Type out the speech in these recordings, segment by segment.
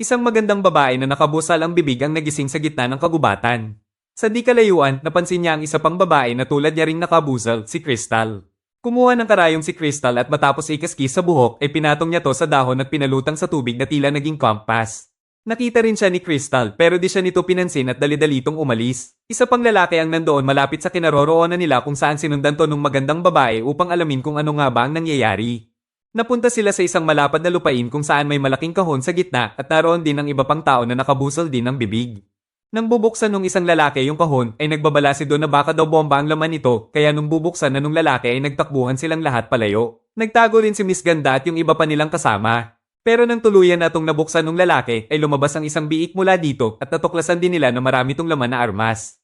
Isang magandang babae na nakabusal ang bibig ang nagising sa gitna ng kagubatan. Sa di kalayuan, napansin niya ang isa pang babae na tulad niya ring nakabusal, si Crystal. Kumuha ng karayong si Crystal at matapos ikaski sa buhok ay pinatong niya to sa dahon at pinalutang sa tubig na tila naging compass. Nakita rin siya ni Crystal pero di siya nito pinansin at dali-dalitong umalis. Isa pang lalaki ang nandoon malapit sa kinaroroonan nila kung saan sinundan to ng magandang babae upang alamin kung ano nga ba ang nangyayari. Napunta sila sa isang malapad na lupain kung saan may malaking kahon sa gitna at naroon din ang iba pang tao na nakabusol din ng bibig. Nang bubuksan nung isang lalaki yung kahon ay nagbabala si doon na baka daw bomba ang laman nito kaya nung bubuksan na nung lalaki ay nagtakbuhan silang lahat palayo. Nagtago rin si Miss Ganda at yung iba pa nilang kasama. Pero nang tuluyan na itong nabuksan nung lalaki ay lumabas ang isang biik mula dito at natuklasan din nila na marami tong laman na armas.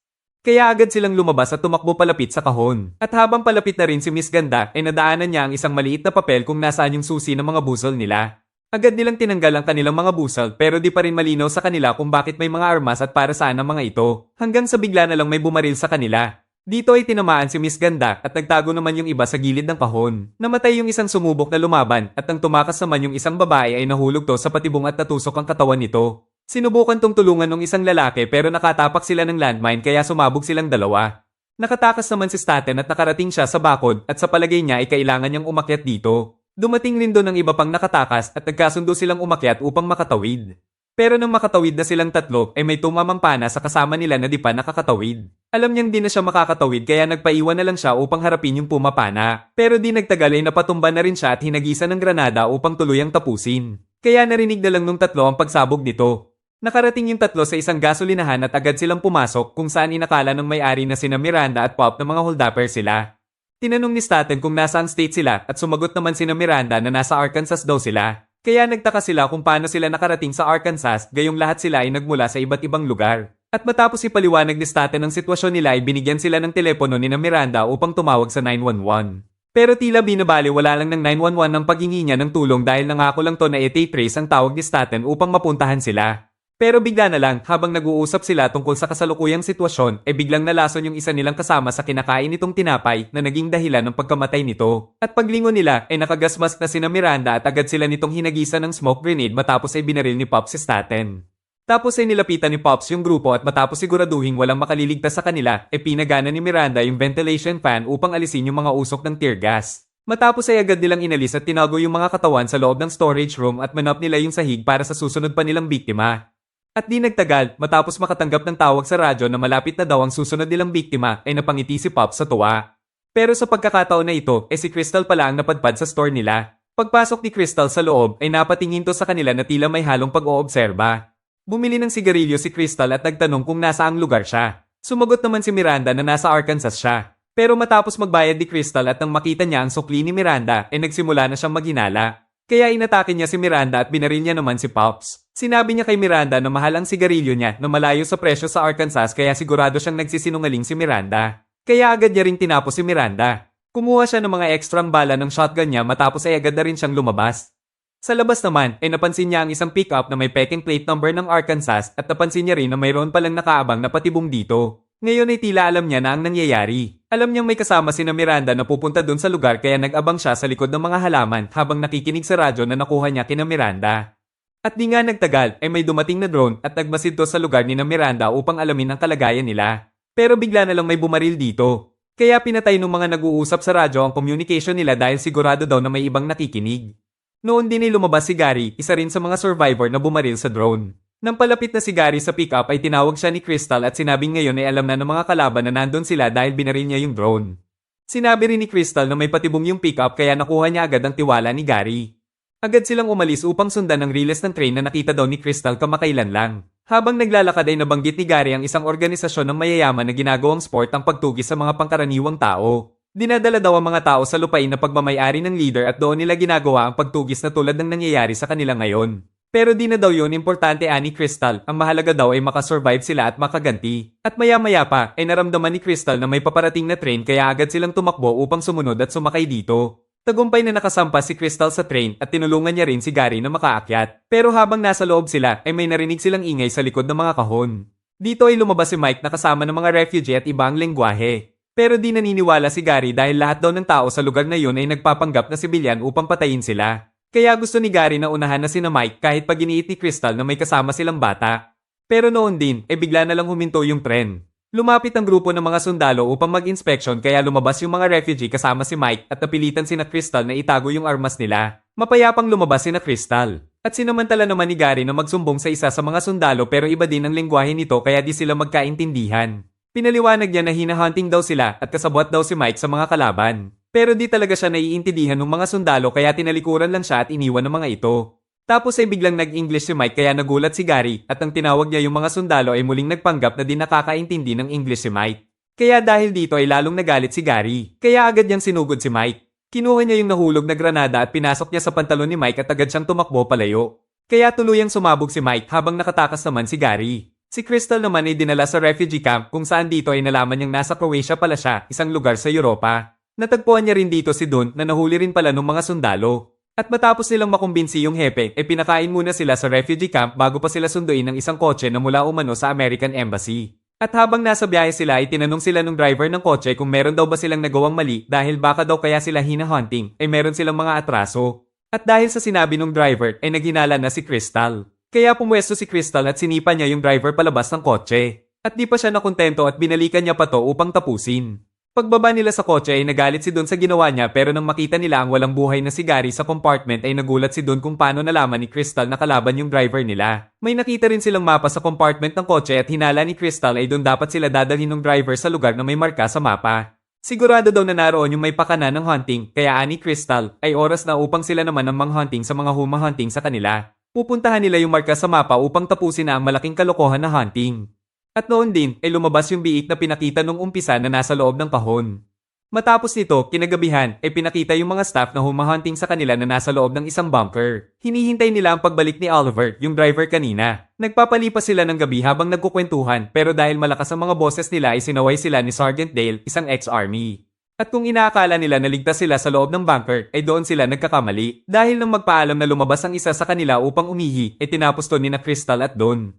Kaya agad silang lumabas at tumakbo palapit sa kahon. At habang palapit na rin si Miss Ganda ay nadaanan niya ang isang maliit na papel kung nasaan yung susi ng mga busol nila. Agad nilang tinanggal ang kanilang mga busol pero di pa rin malinaw sa kanila kung bakit may mga armas at para saan ang mga ito. Hanggang sa bigla na lang may bumaril sa kanila. Dito ay tinamaan si Miss Ganda at nagtago naman yung iba sa gilid ng kahon. Namatay yung isang sumubok na lumaban at ang tumakas naman yung isang babae ay nahulog to sa patibong at natusok ang katawan nito. Sinubukan tong tulungan ng isang lalaki pero nakatapak sila ng landmine kaya sumabog silang dalawa. Nakatakas naman si Staten at nakarating siya sa bakod at sa palagay niya ay kailangan niyang umakyat dito. Dumating rin doon ang iba pang nakatakas at nagkasundo silang umakyat upang makatawid. Pero nang makatawid na silang tatlo ay may tumamang pana sa kasama nila na di pa nakakatawid. Alam niyang di na siya makakatawid kaya nagpaiwan na lang siya upang harapin yung pumapana. Pero di nagtagal ay napatumba na rin siya at hinagisan ng granada upang tuluyang tapusin. Kaya narinig na lang nung tatlo ang pagsabog nito. Nakarating yung tatlo sa isang gasolinahan at agad silang pumasok kung saan inakala ng may-ari na sina Miranda at Pop na mga holdupper sila. Tinanong ni Staten kung nasaan state sila at sumagot naman sina Miranda na nasa Arkansas daw sila. Kaya nagtaka sila kung paano sila nakarating sa Arkansas gayong lahat sila ay nagmula sa iba't ibang lugar. At matapos ipaliwanag ni Staten ang sitwasyon nila ay binigyan sila ng telepono ni na Miranda upang tumawag sa 911. Pero tila binabali wala lang ng 911 ng paghingi niya ng tulong dahil nangako lang to na i-trace ang tawag ni Staten upang mapuntahan sila. Pero bigla na lang, habang nag-uusap sila tungkol sa kasalukuyang sitwasyon, ay biglang nalason yung isa nilang kasama sa kinakain nitong tinapay na naging dahilan ng pagkamatay nito. At paglingon nila, ay nakagasmask na sina Miranda at agad sila nitong hinagisan ng smoke grenade matapos ay binaril ni Pops si Staten. Tapos ay nilapitan ni Pops yung grupo at matapos siguraduhin walang makaliligtas sa kanila, ay pinagana ni Miranda yung ventilation fan upang alisin yung mga usok ng tear gas. Matapos ay agad nilang inalis at tinago yung mga katawan sa loob ng storage room at manap nila yung sahig para sa susunod pa nilang biktima. At di nagtagal, matapos makatanggap ng tawag sa radyo na malapit na daw ang susunod nilang biktima ay napangiti si Pop sa tuwa. Pero sa pagkakataon na ito, eh si Crystal pala ang napadpad sa store nila. Pagpasok ni Crystal sa loob ay napatingin to sa kanila na tila may halong pag-oobserba. Bumili ng sigarilyo si Crystal at nagtanong kung nasa ang lugar siya. Sumagot naman si Miranda na nasa Arkansas siya. Pero matapos magbayad ni Crystal at nang makita niya ang sukli ni Miranda ay nagsimula na siyang maghinala. Kaya inatake niya si Miranda at binaril niya naman si Pops. Sinabi niya kay Miranda na mahal ang sigarilyo niya na malayo sa presyo sa Arkansas kaya sigurado siyang nagsisinungaling si Miranda. Kaya agad niya ring tinapos si Miranda. Kumuha siya ng mga ekstrang bala ng shotgun niya matapos ay agad na rin siyang lumabas. Sa labas naman ay napansin niya ang isang pickup na may peking plate number ng Arkansas at napansin niya rin na mayroon palang nakaabang na patibong dito. Ngayon ay tila alam niya na ang nangyayari. Alam niyang may kasama si na Miranda na pupunta dun sa lugar kaya nag-abang siya sa likod ng mga halaman habang nakikinig sa radyo na nakuha niya kina Miranda. At di nga nagtagal ay may dumating na drone at nagmasid to sa lugar ni na Miranda upang alamin ang kalagayan nila. Pero bigla na lang may bumaril dito. Kaya pinatay ng mga nag-uusap sa radyo ang communication nila dahil sigurado daw na may ibang nakikinig. Noon din ay lumabas si Gary, isa rin sa mga survivor na bumaril sa drone. Nang palapit na si Gary sa pickup ay tinawag siya ni Crystal at sinabing ngayon ay alam na ng mga kalaban na nandun sila dahil binaril niya yung drone. Sinabi rin ni Crystal na may patibong yung pickup kaya nakuha niya agad ang tiwala ni Gary. Agad silang umalis upang sundan ang riles ng train na nakita daw ni Crystal kamakailan lang. Habang naglalakad ay nabanggit ni Gary ang isang organisasyon ng mayayaman na ginagawang sport ang pagtugis sa mga pangkaraniwang tao. Dinadala daw ang mga tao sa lupain na pagmamayari ng leader at doon nila ginagawa ang pagtugis na tulad ng nangyayari sa kanila ngayon. Pero di na daw yun importante ani Crystal, ang mahalaga daw ay makasurvive sila at makaganti. At maya-maya pa ay naramdaman ni Crystal na may paparating na train kaya agad silang tumakbo upang sumunod at sumakay dito. Tagumpay na nakasampa si Crystal sa train at tinulungan niya rin si Gary na makaakyat. Pero habang nasa loob sila ay may narinig silang ingay sa likod ng mga kahon. Dito ay lumabas si Mike na kasama ng mga refugee at ibang lengguwahe. Pero di naniniwala si Gary dahil lahat daw ng tao sa lugar na yun ay nagpapanggap na sibilyan upang patayin sila. Kaya gusto ni Gary na unahan na sina Mike kahit pag iniit ni Crystal na may kasama silang bata. Pero noon din, eh bigla na lang huminto yung tren. Lumapit ang grupo ng mga sundalo upang mag-inspection kaya lumabas yung mga refugee kasama si Mike at napilitan sina Crystal na itago yung armas nila. Mapayapang lumabas sina Crystal. At sinamantala naman ni Gary na magsumbong sa isa sa mga sundalo pero iba din ang lengguwahe nito kaya di sila magkaintindihan. Pinaliwanag niya na hinahunting daw sila at kasabwat daw si Mike sa mga kalaban. Pero di talaga siya naiintindihan ng mga sundalo kaya tinalikuran lang siya at iniwan ng mga ito. Tapos ay biglang nag-English si Mike kaya nagulat si Gary at ang tinawag niya yung mga sundalo ay muling nagpanggap na di nakakaintindi ng English si Mike. Kaya dahil dito ay lalong nagalit si Gary, kaya agad niyang sinugod si Mike. Kinuha niya yung nahulog na granada at pinasok niya sa pantalon ni Mike at agad siyang tumakbo palayo. Kaya tuluyang sumabog si Mike habang nakatakas naman si Gary. Si Crystal naman ay dinala sa refugee camp kung saan dito ay nalaman niyang nasa Croatia pala siya, isang lugar sa Europa. Natagpuan niya rin dito si Don na nahuli rin pala ng mga sundalo. At matapos nilang makumbinsi yung hepe, e pinakain muna sila sa refugee camp bago pa sila sunduin ng isang kotse na mula umano sa American Embassy. At habang nasa biyahe sila ay tinanong sila ng driver ng kotse kung meron daw ba silang nagawang mali dahil baka daw kaya sila hinahunting ay meron silang mga atraso. At dahil sa sinabi ng driver ay naghinala na si Crystal. Kaya pumwesto si Crystal at sinipa niya yung driver palabas ng kotse. At di pa siya nakontento at binalikan niya pa to upang tapusin. Pagbaba nila sa kotse ay nagalit si Don sa ginawa niya pero nang makita nila ang walang buhay na si Gary sa compartment ay nagulat si Don kung paano nalaman ni Crystal na kalaban yung driver nila. May nakita rin silang mapa sa compartment ng kotse at hinala ni Crystal ay doon dapat sila dadalhin ng driver sa lugar na may marka sa mapa. Sigurado daw na naroon yung may pakana ng hunting kaya ani Crystal ay oras na upang sila naman ang hunting sa mga humahunting sa kanila. Pupuntahan nila yung marka sa mapa upang tapusin na ang malaking kalokohan na hunting. At noon din ay lumabas yung biik na pinakita nung umpisa na nasa loob ng kahon. Matapos nito, kinagabihan ay pinakita yung mga staff na humahunting sa kanila na nasa loob ng isang bunker. Hinihintay nila ang pagbalik ni Oliver, yung driver kanina. Nagpapalipas sila ng gabi habang nagkukwentuhan pero dahil malakas ang mga boses nila ay sinaway sila ni Sergeant Dale, isang ex-army. At kung inaakala nila na ligtas sila sa loob ng bunker, ay doon sila nagkakamali. Dahil nang magpaalam na lumabas ang isa sa kanila upang umihi, ay tinapos to ni na Crystal at Don.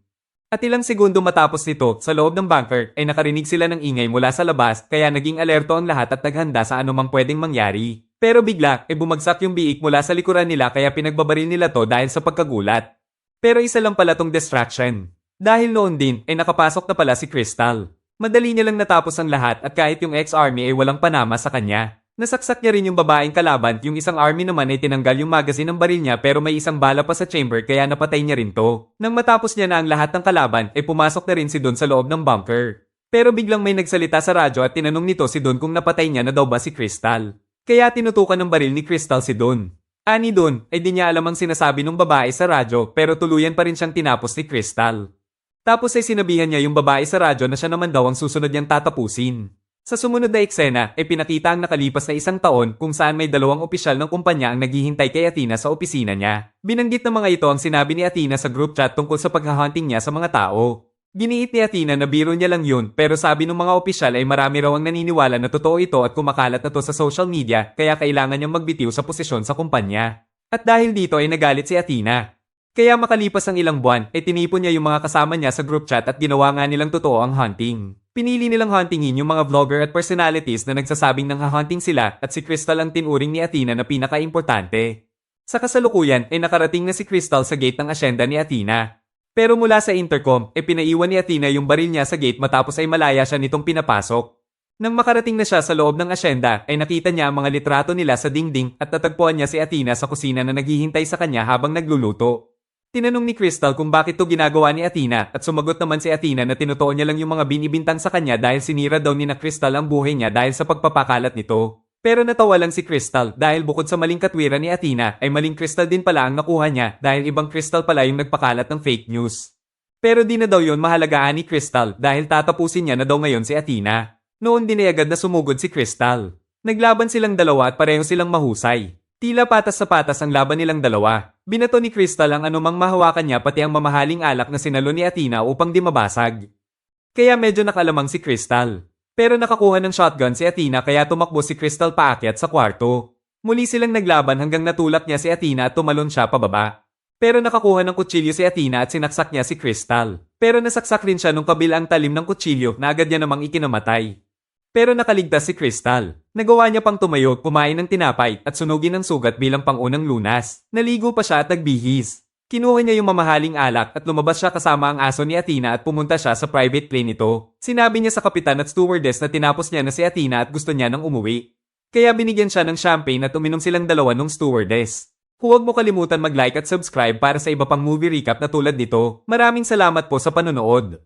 At ilang segundo matapos nito, sa loob ng bunker, ay nakarinig sila ng ingay mula sa labas kaya naging alerto ang lahat at naghanda sa anumang pwedeng mangyari. Pero bigla, ay bumagsak yung biik mula sa likuran nila kaya pinagbabaril nila to dahil sa pagkagulat. Pero isa lang pala tong distraction. Dahil noon din, ay nakapasok na pala si Crystal. Madali niya lang natapos ang lahat at kahit yung ex-army ay walang panama sa kanya. Nasaksak niya rin yung babaeng kalaban, yung isang army naman ay tinanggal yung magazine ng baril niya pero may isang bala pa sa chamber kaya napatay niya rin to. Nang matapos niya na ang lahat ng kalaban, ay pumasok na rin si Don sa loob ng bunker. Pero biglang may nagsalita sa radyo at tinanong nito si Don kung napatay niya na daw ba si Crystal. Kaya tinutukan ng baril ni Crystal si Don. Ani Don ay di niya alam ang sinasabi ng babae sa radyo pero tuluyan pa rin siyang tinapos ni Crystal. Tapos ay sinabihan niya yung babae sa radyo na siya naman daw ang susunod niyang tatapusin. Sa sumunod na eksena ay pinakita ang nakalipas na isang taon kung saan may dalawang opisyal ng kumpanya ang naghihintay kay Athena sa opisina niya. Binanggit ng mga ito ang sinabi ni Athena sa group chat tungkol sa paghahunting niya sa mga tao. Giniit ni Athena na biro niya lang yun pero sabi ng mga opisyal ay marami raw ang naniniwala na totoo ito at kumakalat na to sa social media kaya kailangan niyang magbitiw sa posisyon sa kumpanya. At dahil dito ay nagalit si Athena. Kaya makalipas ang ilang buwan ay tinipon niya yung mga kasama niya sa group chat at ginawa nga nilang totoo ang hunting. Pinili nilang huntingin yung mga vlogger at personalities na nagsasabing nang hahunting sila at si Crystal ang tinuring ni Athena na pinaka-importante. Sa kasalukuyan ay nakarating na si Crystal sa gate ng asyenda ni Athena. Pero mula sa intercom ay pinaiwan ni Athena yung baril niya sa gate matapos ay malaya siya nitong pinapasok. Nang makarating na siya sa loob ng asyenda ay nakita niya ang mga litrato nila sa dingding at natagpuan niya si Athena sa kusina na naghihintay sa kanya habang nagluluto. Tinanong ni Crystal kung bakit to ginagawa ni Athena at sumagot naman si Athena na tinutuon niya lang yung mga binibintang sa kanya dahil sinira daw ni na Crystal ang buhay niya dahil sa pagpapakalat nito. Pero natawa lang si Crystal dahil bukod sa maling katwiran ni Athena ay maling Crystal din pala ang nakuha niya dahil ibang Crystal pala yung nagpakalat ng fake news. Pero di na daw yun mahalagaan ni Crystal dahil tatapusin niya na daw ngayon si Athena. Noon din ay agad na sumugod si Crystal. Naglaban silang dalawa at pareho silang mahusay. Tila patas sa patas ang laban nilang dalawa. Binato ni Crystal ang anumang mahawakan niya pati ang mamahaling alak na sinalo ni Athena upang di mabasag. Kaya medyo nakalamang si Crystal. Pero nakakuha ng shotgun si Athena kaya tumakbo si Crystal paakyat sa kwarto. Muli silang naglaban hanggang natulak niya si Athena at tumalon siya pababa. Pero nakakuha ng kutsilyo si Athena at sinaksak niya si Crystal. Pero nasaksak rin siya nung kabilang talim ng kutsilyo na agad niya namang ikinamatay. Pero nakaligtas si Crystal. Nagawa niya pang tumayo, kumain ng tinapay at sunugin ng sugat bilang pangunang lunas. Naligo pa siya at nagbihis. Kinuha niya yung mamahaling alak at lumabas siya kasama ang aso ni Athena at pumunta siya sa private plane nito. Sinabi niya sa kapitan at stewardess na tinapos niya na si Athena at gusto niya nang umuwi. Kaya binigyan siya ng champagne at uminom silang dalawa ng stewardess. Huwag mo kalimutan mag-like at subscribe para sa iba pang movie recap na tulad nito. Maraming salamat po sa panonood.